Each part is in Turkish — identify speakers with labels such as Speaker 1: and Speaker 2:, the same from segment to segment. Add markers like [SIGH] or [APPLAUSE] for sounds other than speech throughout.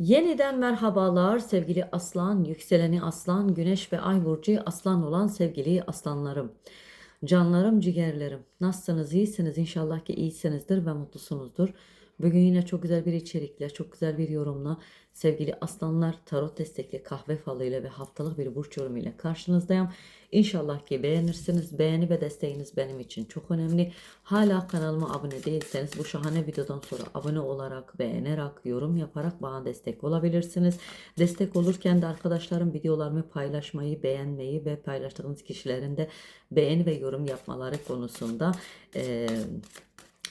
Speaker 1: Yeniden merhabalar sevgili aslan, yükseleni aslan, güneş ve ay burcu aslan olan sevgili aslanlarım. Canlarım, ciğerlerim. Nasılsınız? İyisiniz. İnşallah ki iyisinizdir ve mutlusunuzdur. Bugün yine çok güzel bir içerikle, çok güzel bir yorumla sevgili aslanlar tarot destekli kahve falıyla ve haftalık bir burç yorumu ile karşınızdayım. İnşallah ki beğenirsiniz. Beğeni ve desteğiniz benim için çok önemli. Hala kanalıma abone değilseniz bu şahane videodan sonra abone olarak, beğenerek, yorum yaparak bana destek olabilirsiniz. Destek olurken de arkadaşlarım videolarımı paylaşmayı, beğenmeyi ve paylaştığınız kişilerin de beğeni ve yorum yapmaları konusunda eee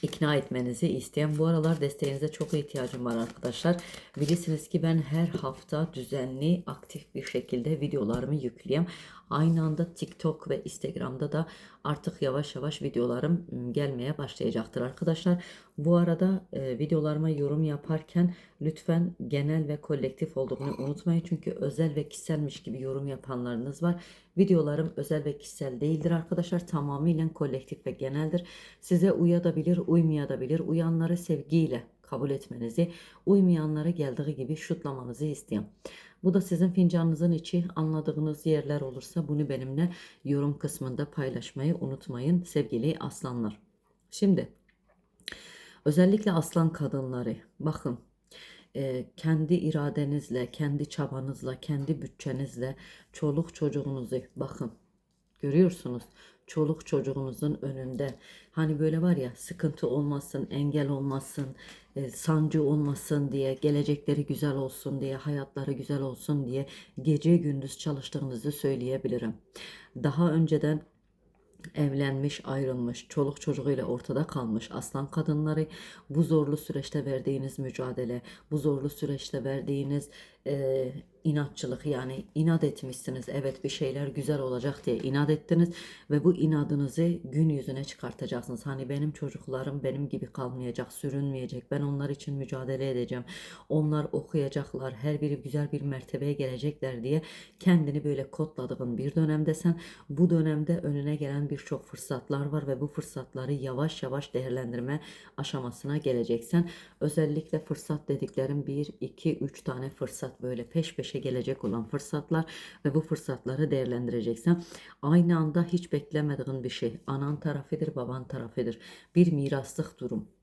Speaker 1: ikna etmenizi isteyen bu aralar desteğinize çok ihtiyacım var arkadaşlar. Bilirsiniz ki ben her hafta düzenli aktif bir şekilde videolarımı yükleyeyim. Aynı anda TikTok ve Instagram'da da artık yavaş yavaş videolarım ım, gelmeye başlayacaktır arkadaşlar. Bu arada e, videolarıma yorum yaparken lütfen genel ve kolektif olduğunu unutmayın. Çünkü özel ve kişiselmiş gibi yorum yapanlarınız var. Videolarım özel ve kişisel değildir arkadaşlar. Tamamıyla kolektif ve geneldir. Size uyabilir, uymayabilir. Uyanları sevgiyle kabul etmenizi, uymayanları geldiği gibi şutlamanızı isteyen. Bu da sizin fincanınızın içi anladığınız yerler olursa bunu benimle yorum kısmında paylaşmayı unutmayın sevgili aslanlar. Şimdi özellikle aslan kadınları bakın e, kendi iradenizle, kendi çabanızla, kendi bütçenizle çoluk çocuğunuzu bakın görüyorsunuz. Çoluk çocuğunuzun önünde hani böyle var ya sıkıntı olmasın, engel olmasın, e, sancı olmasın diye, gelecekleri güzel olsun diye, hayatları güzel olsun diye gece gündüz çalıştığınızı söyleyebilirim. Daha önceden evlenmiş, ayrılmış, çoluk çocuğuyla ortada kalmış aslan kadınları bu zorlu süreçte verdiğiniz mücadele, bu zorlu süreçte verdiğiniz e, inatçılık yani inat etmişsiniz. Evet bir şeyler güzel olacak diye inat ettiniz ve bu inadınızı gün yüzüne çıkartacaksınız. Hani benim çocuklarım benim gibi kalmayacak, sürünmeyecek. Ben onlar için mücadele edeceğim. Onlar okuyacaklar. Her biri güzel bir mertebeye gelecekler diye kendini böyle kodladığın bir dönemdesin. Bu dönemde önüne gelen birçok fırsatlar var ve bu fırsatları yavaş yavaş değerlendirme aşamasına geleceksin. Özellikle fırsat dediklerim 1, 2, 3 tane fırsat böyle peş peşe gelecek olan fırsatlar ve bu fırsatları değerlendireceksin. Aynı anda hiç beklemediğin bir şey. Anan tarafıdır, baban tarafıdır. Bir miraslık durum.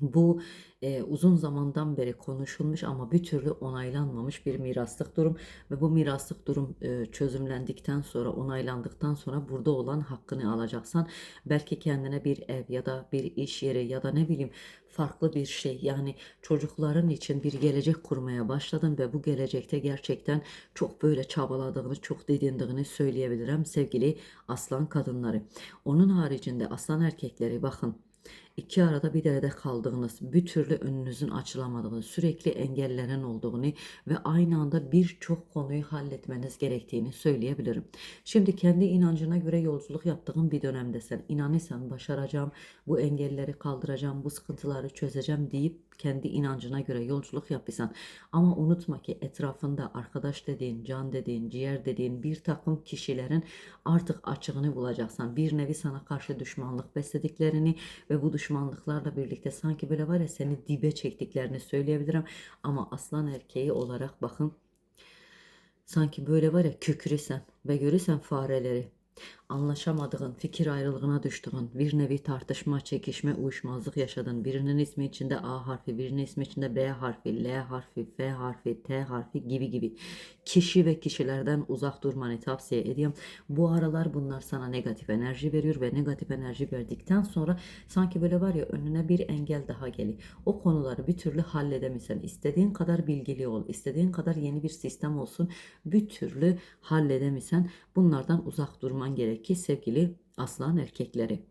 Speaker 1: Bu e, uzun zamandan beri konuşulmuş ama bir türlü onaylanmamış bir miraslık durum ve bu miraslık durum e, çözümlendikten sonra onaylandıktan sonra burada olan hakkını alacaksan belki kendine bir ev ya da bir iş yeri ya da ne bileyim farklı bir şey yani çocukların için bir gelecek kurmaya başladın ve bu gelecekte gerçekten çok böyle çabaladığını çok didindiğini söyleyebilirim sevgili aslan kadınları. Onun haricinde aslan erkekleri bakın İki arada bir derede kaldığınız, bir türlü önünüzün açılamadığı, sürekli engellerin olduğunu ve aynı anda birçok konuyu halletmeniz gerektiğini söyleyebilirim. Şimdi kendi inancına göre yolculuk yaptığın bir dönemdesin. İnanırsan başaracağım, bu engelleri kaldıracağım, bu sıkıntıları çözeceğim deyip kendi inancına göre yolculuk yapıyorsan. Ama unutma ki etrafında arkadaş dediğin, can dediğin, ciğer dediğin bir takım kişilerin artık açığını bulacaksan. Bir nevi sana karşı düşmanlık beslediklerini ve bu düşmanlıklarla birlikte sanki böyle var ya seni dibe çektiklerini söyleyebilirim. Ama aslan erkeği olarak bakın sanki böyle var ya kükrüsen ve görürsen fareleri anlaşamadığın, fikir ayrılığına düştüğün, bir nevi tartışma, çekişme, uyuşmazlık yaşadın. Birinin ismi içinde A harfi, birinin ismi içinde B harfi, L harfi, F harfi, T harfi gibi gibi. Kişi ve kişilerden uzak durmanı tavsiye ediyorum. Bu aralar bunlar sana negatif enerji veriyor ve negatif enerji verdikten sonra sanki böyle var ya önüne bir engel daha geliyor. O konuları bir türlü halledemesen, istediğin kadar bilgili ol, istediğin kadar yeni bir sistem olsun, bir türlü halledemesen bunlardan uzak durman gerekir sevgili aslan erkekleri.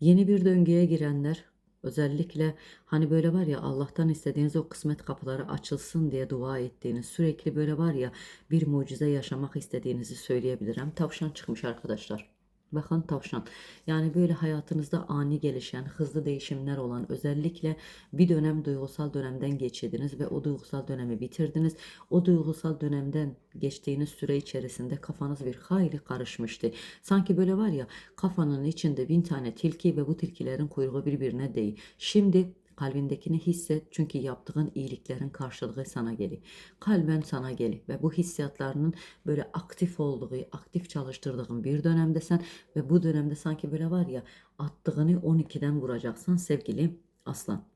Speaker 1: Yeni bir döngüye girenler özellikle hani böyle var ya Allah'tan istediğiniz o kısmet kapıları açılsın diye dua ettiğiniz sürekli böyle var ya bir mucize yaşamak istediğinizi söyleyebilirim. Tavşan çıkmış arkadaşlar. Bakın tavşan. Yani böyle hayatınızda ani gelişen, hızlı değişimler olan, özellikle bir dönem duygusal dönemden geçirdiniz ve o duygusal dönemi bitirdiniz. O duygusal dönemden geçtiğiniz süre içerisinde kafanız bir hayli karışmıştı. Sanki böyle var ya kafanın içinde bin tane tilki ve bu tilkilerin kuyruğu birbirine değil. Şimdi Kalbindekini hisset çünkü yaptığın iyiliklerin karşılığı sana gelir. Kalben sana gelir ve bu hissiyatlarının böyle aktif olduğu, aktif çalıştırdığın bir dönemdesen ve bu dönemde sanki böyle var ya attığını 12'den vuracaksan sevgili aslan.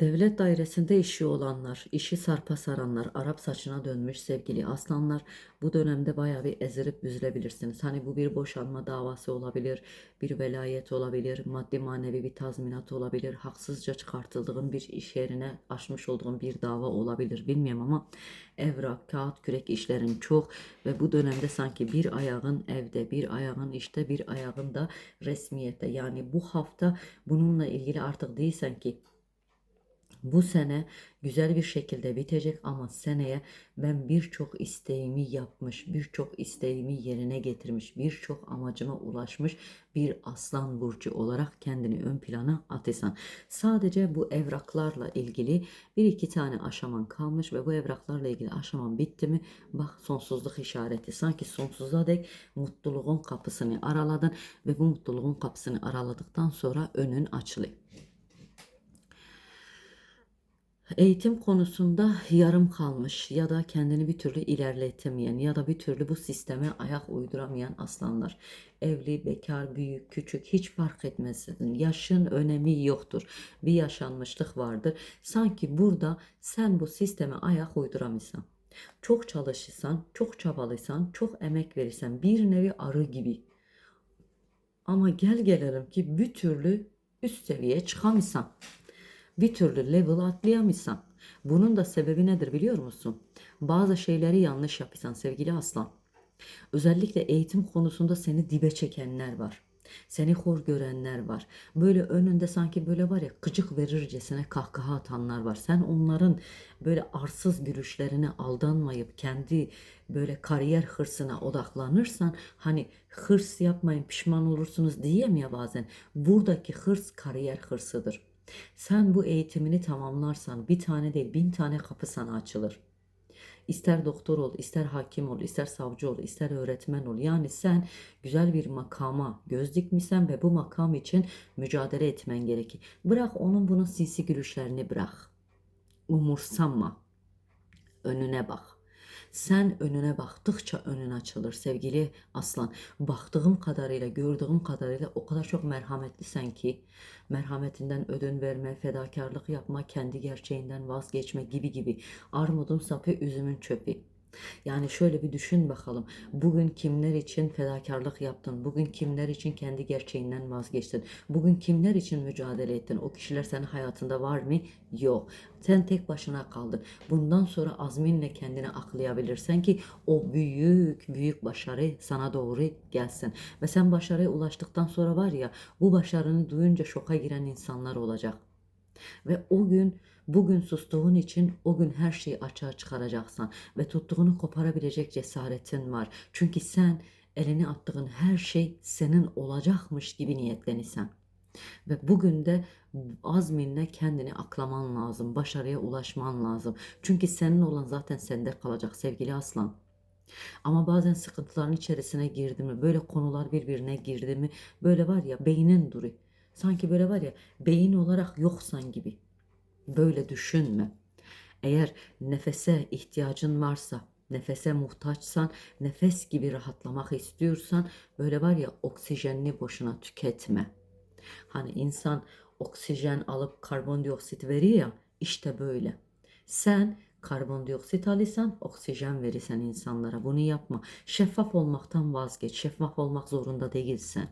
Speaker 1: Devlet dairesinde işi olanlar, işi sarpa saranlar, Arap saçına dönmüş sevgili aslanlar bu dönemde bayağı bir ezilip büzülebilirsiniz. Hani bu bir boşanma davası olabilir, bir velayet olabilir, maddi manevi bir tazminat olabilir, haksızca çıkartıldığın bir iş yerine açmış olduğun bir dava olabilir bilmiyorum ama evrak, kağıt, kürek işlerin çok ve bu dönemde sanki bir ayağın evde, bir ayağın işte, bir ayağın da resmiyette. Yani bu hafta bununla ilgili artık değilsen ki bu sene güzel bir şekilde bitecek ama seneye ben birçok isteğimi yapmış, birçok isteğimi yerine getirmiş, birçok amacıma ulaşmış bir aslan burcu olarak kendini ön plana atırsan. Sadece bu evraklarla ilgili bir iki tane aşaman kalmış ve bu evraklarla ilgili aşaman bitti mi? Bak sonsuzluk işareti. Sanki sonsuza dek mutluluğun kapısını araladın ve bu mutluluğun kapısını araladıktan sonra önün açılıyor. Eğitim konusunda yarım kalmış ya da kendini bir türlü ilerletemeyen ya da bir türlü bu sisteme ayak uyduramayan aslanlar. Evli, bekar, büyük, küçük hiç fark etmez. Yaşın önemi yoktur. Bir yaşanmışlık vardır. Sanki burada sen bu sisteme ayak uyduramıyorsan. Çok çalışırsan, çok çabalıysan, çok emek verirsen bir nevi arı gibi. Ama gel gelelim ki bir türlü üst seviyeye çıkamıyorsan bir türlü level atlayamıyorsan. Bunun da sebebi nedir biliyor musun? Bazı şeyleri yanlış yapıyorsan sevgili aslan. Özellikle eğitim konusunda seni dibe çekenler var. Seni hor görenler var. Böyle önünde sanki böyle var ya gıcık verircesine kahkaha atanlar var. Sen onların böyle arsız gülüşlerine aldanmayıp kendi böyle kariyer hırsına odaklanırsan hani hırs yapmayın pişman olursunuz diyeyim ya bazen. Buradaki hırs kariyer hırsıdır. Sen bu eğitimini tamamlarsan bir tane değil bin tane kapı sana açılır. İster doktor ol, ister hakim ol, ister savcı ol, ister öğretmen ol. Yani sen güzel bir makama göz dikmişsen ve bu makam için mücadele etmen gerekir. Bırak onun bunun sinsi gülüşlerini bırak. Umursanma. Önüne bak. Sen önüne baktıkça önün açılır sevgili aslan. Baktığım kadarıyla, gördüğüm kadarıyla o kadar çok merhametlisin ki merhametinden ödün verme, fedakarlık yapma, kendi gerçeğinden vazgeçme gibi gibi. Armudun sapı, üzümün çöpü. Yani şöyle bir düşün bakalım. Bugün kimler için fedakarlık yaptın? Bugün kimler için kendi gerçeğinden vazgeçtin? Bugün kimler için mücadele ettin? O kişiler senin hayatında var mı? Yok. Sen tek başına kaldın. Bundan sonra azminle kendini aklayabilirsen ki o büyük büyük başarı sana doğru gelsin. Ve sen başarıya ulaştıktan sonra var ya bu başarını duyunca şoka giren insanlar olacak. Ve o gün bugün sustuğun için o gün her şeyi açığa çıkaracaksan ve tuttuğunu koparabilecek cesaretin var. Çünkü sen elini attığın her şey senin olacakmış gibi niyetlenirsen. Ve bugün de azminle kendini aklaman lazım. Başarıya ulaşman lazım. Çünkü senin olan zaten sende kalacak sevgili aslan. Ama bazen sıkıntıların içerisine girdi mi, böyle konular birbirine girdi mi, böyle var ya beynin duruyor. Sanki böyle var ya beyin olarak yoksan gibi. Böyle düşünme. Eğer nefese ihtiyacın varsa, nefese muhtaçsan, nefes gibi rahatlamak istiyorsan böyle var ya oksijenini boşuna tüketme. Hani insan oksijen alıp karbondioksit veriyor ya işte böyle. Sen karbondioksit alırsan oksijen verirsen insanlara bunu yapma. Şeffaf olmaktan vazgeç. Şeffaf olmak zorunda değilsin.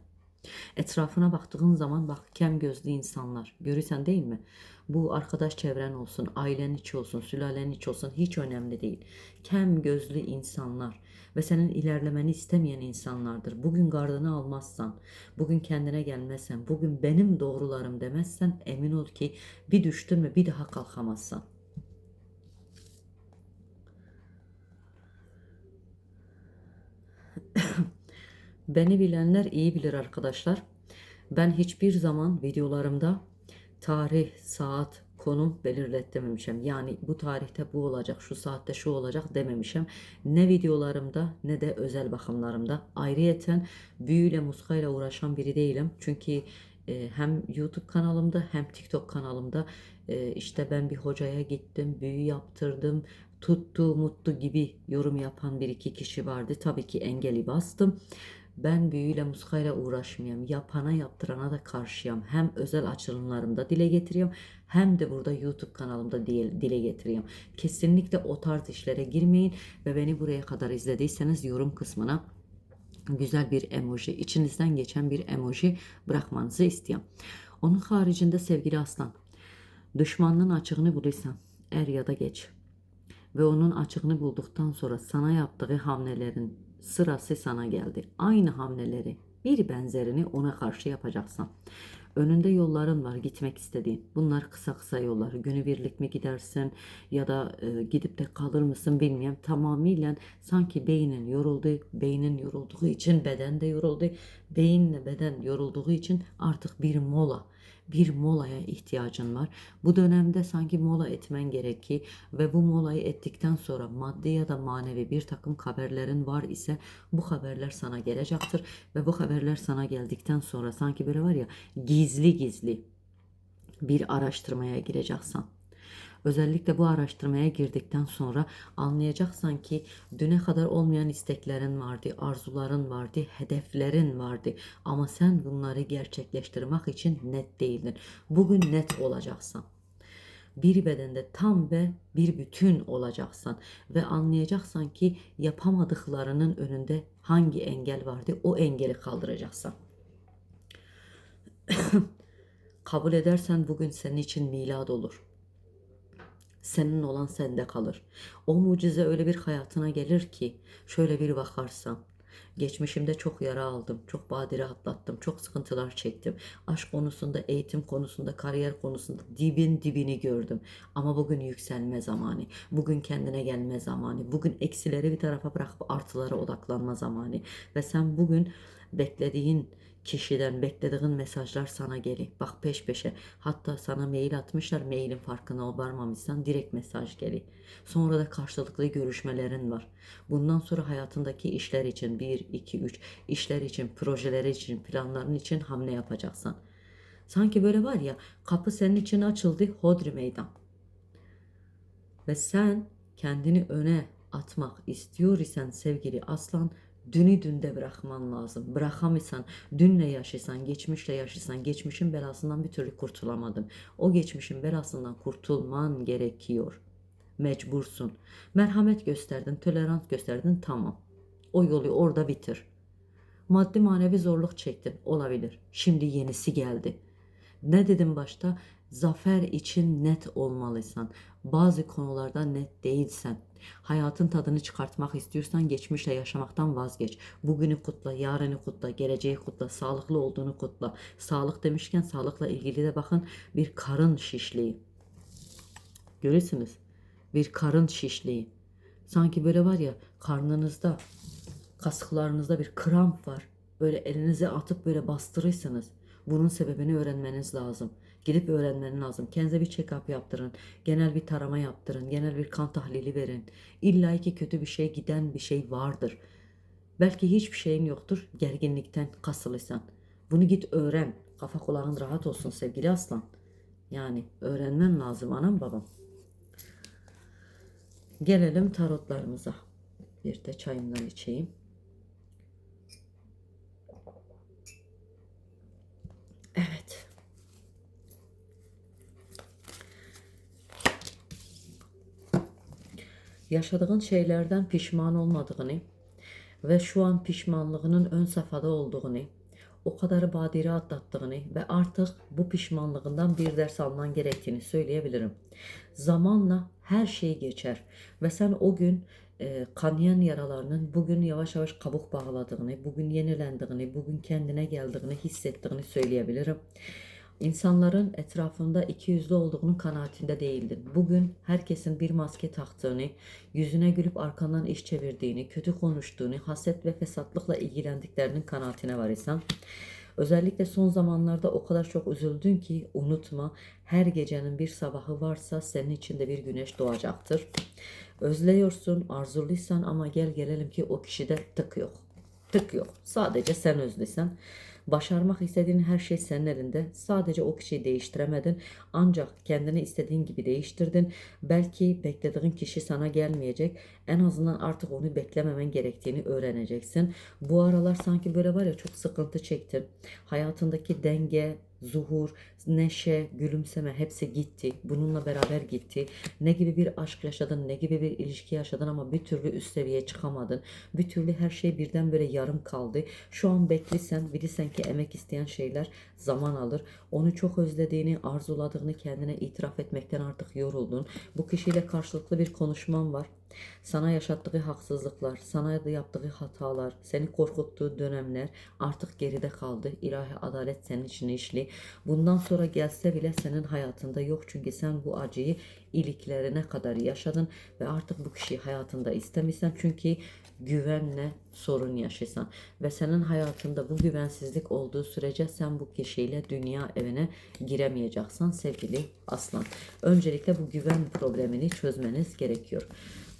Speaker 1: Etrafına baktığın zaman bak kem gözlü insanlar. Görürsen değil mi? Bu arkadaş çevren olsun, ailen içi olsun, sülalen içi olsun hiç önemli değil. Kem gözlü insanlar ve senin ilerlemeni istemeyen insanlardır. Bugün gardını almazsan, bugün kendine gelmezsen, bugün benim doğrularım demezsen emin ol ki bir düştün mü bir daha kalkamazsan. Beni bilenler iyi bilir arkadaşlar. Ben hiçbir zaman videolarımda tarih, saat, konum belirletmemişim. Yani bu tarihte bu olacak, şu saatte şu olacak dememişim. Ne videolarımda ne de özel bakımlarımda. Ayrıyeten büyüyle muskayla uğraşan biri değilim. Çünkü e, hem YouTube kanalımda hem TikTok kanalımda e, işte ben bir hocaya gittim, büyü yaptırdım, tuttu mutlu gibi yorum yapan bir iki kişi vardı. Tabii ki engeli bastım. Ben büyüyle muskayla uğraşmıyorum. Yapana yaptırana da karşıyım. Hem özel açılımlarımda dile getiriyorum hem de burada YouTube kanalımda dile, getiriyorum. Kesinlikle o tarz işlere girmeyin ve beni buraya kadar izlediyseniz yorum kısmına güzel bir emoji, içinizden geçen bir emoji bırakmanızı istiyorum. Onun haricinde sevgili aslan, düşmanlığın açığını bulursan er ya da geç ve onun açığını bulduktan sonra sana yaptığı hamlelerin sırası sana geldi. Aynı hamleleri bir benzerini ona karşı yapacaksın. Önünde yolların var gitmek istediğin. Bunlar kısa kısa yollar. Günübirlik mi gidersin ya da e, gidip de kalır mısın bilmiyorum. Tamamıyla sanki beynin yoruldu. Beynin yorulduğu için beden de yoruldu. Beyinle beden yorulduğu için artık bir mola bir molaya ihtiyacın var. Bu dönemde sanki mola etmen gerekir ve bu molayı ettikten sonra maddi ya da manevi bir takım haberlerin var ise bu haberler sana gelecektir ve bu haberler sana geldikten sonra sanki böyle var ya gizli gizli bir araştırmaya gireceksin. Özellikle bu araştırmaya girdikten sonra anlayacaksan ki düne kadar olmayan isteklerin vardı, arzuların vardı, hedeflerin vardı. Ama sen bunları gerçekleştirmek için net değildin. Bugün net olacaksın bir bedende tam ve bir bütün olacaksan ve anlayacaksan ki yapamadıklarının önünde hangi engel vardı o engeli kaldıracaksan. [COUGHS] Kabul edersen bugün senin için milad olur senin olan sende kalır. O mucize öyle bir hayatına gelir ki şöyle bir bakarsan Geçmişimde çok yara aldım, çok badire atlattım, çok sıkıntılar çektim. Aşk konusunda, eğitim konusunda, kariyer konusunda dibin dibini gördüm. Ama bugün yükselme zamanı, bugün kendine gelme zamanı, bugün eksileri bir tarafa bırakıp artılara odaklanma zamanı. Ve sen bugün beklediğin kişiden beklediğin mesajlar sana gelir. Bak peş peşe. Hatta sana mail atmışlar. Mailin farkına varmamışsan direkt mesaj gelir. Sonra da karşılıklı görüşmelerin var. Bundan sonra hayatındaki işler için 1, 2, 3 işler için, projeler için, planların için hamle yapacaksın. Sanki böyle var ya kapı senin için açıldı hodri meydan. Ve sen kendini öne atmak istiyor isen sevgili aslan Dünü dünde bırakman lazım. Bırakamıyorsan, dünle yaşasan, geçmişle yaşasan, geçmişin belasından bir türlü kurtulamadın. O geçmişin belasından kurtulman gerekiyor. Mecbursun. Merhamet gösterdin, tolerant gösterdin, tamam. O yolu orada bitir. Maddi manevi zorluk çektin, olabilir. Şimdi yenisi geldi. Ne dedim başta? Zafer için net olmalıysan. Bazı konularda net değilsen. Hayatın tadını çıkartmak istiyorsan geçmişle yaşamaktan vazgeç. Bugünü kutla, yarını kutla, geleceği kutla, sağlıklı olduğunu kutla. Sağlık demişken sağlıkla ilgili de bakın bir karın şişliği. Görürsünüz. Bir karın şişliği. Sanki böyle var ya karnınızda, kasıklarınızda bir kramp var. Böyle elinize atıp böyle bastırırsanız bunun sebebini öğrenmeniz lazım. Gidip öğrenmen lazım. Kendinize bir check-up yaptırın. Genel bir tarama yaptırın. Genel bir kan tahlili verin. İlla ki kötü bir şey giden bir şey vardır. Belki hiçbir şeyin yoktur. Gerginlikten kasılıysan. Bunu git öğren. Kafa kulağın rahat olsun sevgili aslan. Yani öğrenmen lazım anam babam. Gelelim tarotlarımıza. Bir de çayımdan içeyim. Yaşadığın şeylerden pişman olmadığını ve şu an pişmanlığının ön safhada olduğunu, o kadar badire atlattığını ve artık bu pişmanlığından bir ders alman gerektiğini söyleyebilirim. Zamanla her şey geçer ve sen o gün e, kanayan yaralarının bugün yavaş yavaş kabuk bağladığını, bugün yenilendiğini, bugün kendine geldiğini hissettiğini söyleyebilirim. İnsanların etrafında iki yüzlü olduğunun kanaatinde değildin. Bugün herkesin bir maske taktığını, yüzüne gülüp arkandan iş çevirdiğini, kötü konuştuğunu, haset ve fesatlıkla ilgilendiklerinin kanaatine var isen. Özellikle son zamanlarda o kadar çok üzüldün ki unutma her gecenin bir sabahı varsa senin içinde bir güneş doğacaktır. Özlüyorsun, arzuluysan ama gel gelelim ki o kişide tık yok. Tık yok. Sadece sen özlüsen. Başarmak istediğin her şey senin elinde. Sadece o kişiyi değiştiremedin. Ancak kendini istediğin gibi değiştirdin. Belki beklediğin kişi sana gelmeyecek. En azından artık onu beklememen gerektiğini öğreneceksin. Bu aralar sanki böyle var ya çok sıkıntı çektin. Hayatındaki denge, zuhur, neşe, gülümseme hepsi gitti. Bununla beraber gitti. Ne gibi bir aşk yaşadın, ne gibi bir ilişki yaşadın ama bir türlü üst seviyeye çıkamadın. Bir türlü her şey birden böyle yarım kaldı. Şu an beklisen, bilirsen ki emek isteyen şeyler zaman alır. Onu çok özlediğini, arzuladığını kendine itiraf etmekten artık yoruldun. Bu kişiyle karşılıklı bir konuşman var. Sana yaşattığı haksızlıklar, sana yaptığı hatalar, seni korkuttuğu dönemler artık geride kaldı. İlahi adalet senin için işli. Bundan sonra gelse bile senin hayatında yok. Çünkü sen bu acıyı iliklerine kadar yaşadın ve artık bu kişiyi hayatında istemişsen. Çünkü güvenle sorun yaşasan ve senin hayatında bu güvensizlik olduğu sürece sen bu kişiyle dünya evine giremeyeceksin sevgili aslan. Öncelikle bu güven problemini çözmeniz gerekiyor.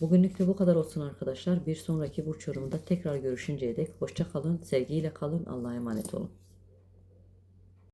Speaker 1: Bugünlük de bu kadar olsun arkadaşlar. Bir sonraki burç yorumunda tekrar görüşünceye dek hoşça kalın, sevgiyle kalın, Allah'a emanet olun.